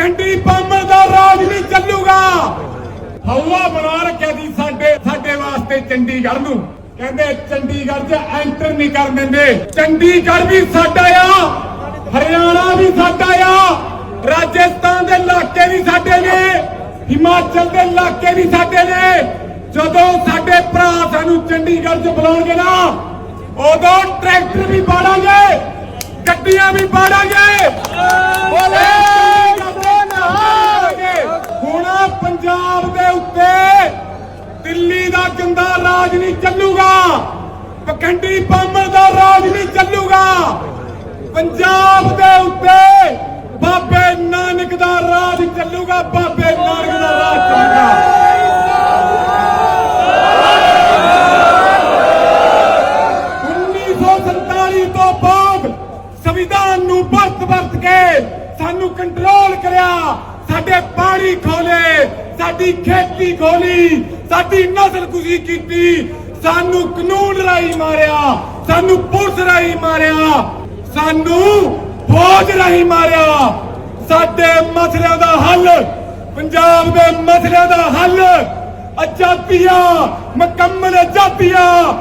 ਪਖੰਡੀ ਬੰਮ ਦਾ ਰਾਜ ਨਹੀਂ ਚੱਲੂਗਾ। ਹਵਾ ਬਣਾ ਰੱਖਿਆ ਸੀ ਸਾਡੇ ਸਾਡੇ ਵਾਸਤੇ ਚੰਡੀਗੜ੍ਹ ਨੂੰ। ਕਹਿੰਦੇ ਚੰਡੀਗੜ੍ਹ 'ਚ ਐਂਟਰ ਨਹੀਂ ਕਰ ਦਿੰਦੇ। ਚੰਡੀਗੜ੍ਹ ਵੀ ਸਾਡਾ ਆ, ਹਰਿਆਣਾ ਵੀ ਸਾਡਾ ਆ, ਰਾਜਸਥਾਨ ਦੇ ਇਲਾਕੇ ਵੀ ਸਾਡੇ ਨੇ, ਹਿਮਾਚਲ ਦੇ ਇਲਾਕੇ ਵੀ ਸਾਡੇ ਨੇ। ਜਦੋਂ ਸਾਡੇ ਭਰਾ ਸਾਨੂੰ ਚੰਡੀਗੜ੍ਹ 'ਚ ਬੁਲਾਉਣਗੇ ਨਾ, ਉਦੋਂ ਟਰੈਕਟਰ ਵੀ ਬਾੜਾਂਗੇ ਗੱਡੀਆਂ ਵੀ ਬਾੜਾਂਗੇ ਬੋਲੇ ਹੁਣ ਪੰਜਾਬ ਦੇ ਉੱਤੇ ਦਿੱਲੀ ਦਾ ਰਾਜ ਨਹੀਂ ਚੱਲੂਗਾ। ਪਖੰਡੀ ਬੰਮ ਦਾ ਰਾਜ ਨਹੀਂ ਚੱਲੂਗਾ। ਪੰਜਾਬ ਦੇ ਉੱਤੇ ਬਾਬੇ ਨਾਨਕ ਦਾ ਰਾਜ ਚੱਲੂਗਾ, ਬਾਬੇ ਨਾਨਕ ਦਾ ਰਾਜ ਚੱਲੂਗਾ। ਤੋਂ ਬਾਅਦ ਸੰਵਿਧਾਨ ਨੂੰ ਵਰਤ ਵਰਤ ਕੇ ਸਾਨੂੰ ਕੰਟਰੋਲ ਕਰਿਆ। ਸਾਡੇ ਪਾਣੀ ਖੋਲੇ, ਸਾਡੀ ਖੇਤੀ ਖੋਲੀ, ਸਾਡੀ ਨਸਲ ਕੁਸ਼ੀ ਕੀਤੀ। ਸਾਨੂੰ ਕਾਨੂੰਨ ਰਾਈ ਮਾਰਿਆ, ਸਾਨੂੰ ਪੁਲਿਸ ਰਾਈ ਮਾਰਿਆ, ਸਾਨੂੰ ਫੌਜ ਰਾਈ ਮਾਰਿਆ। ਸਾਡੇ ਮਸਲਿਆਂ ਦਾ ਹੱਲ, ਪੰਜਾਬ ਦੇ ਮਸਲਿਆਂ ਦਾ ਹੱਲ। ਆਜ਼ਾਦੀਆਂ, ਮੁਕੰਮਲ ਆਜ਼ਾਦੀਆਂ।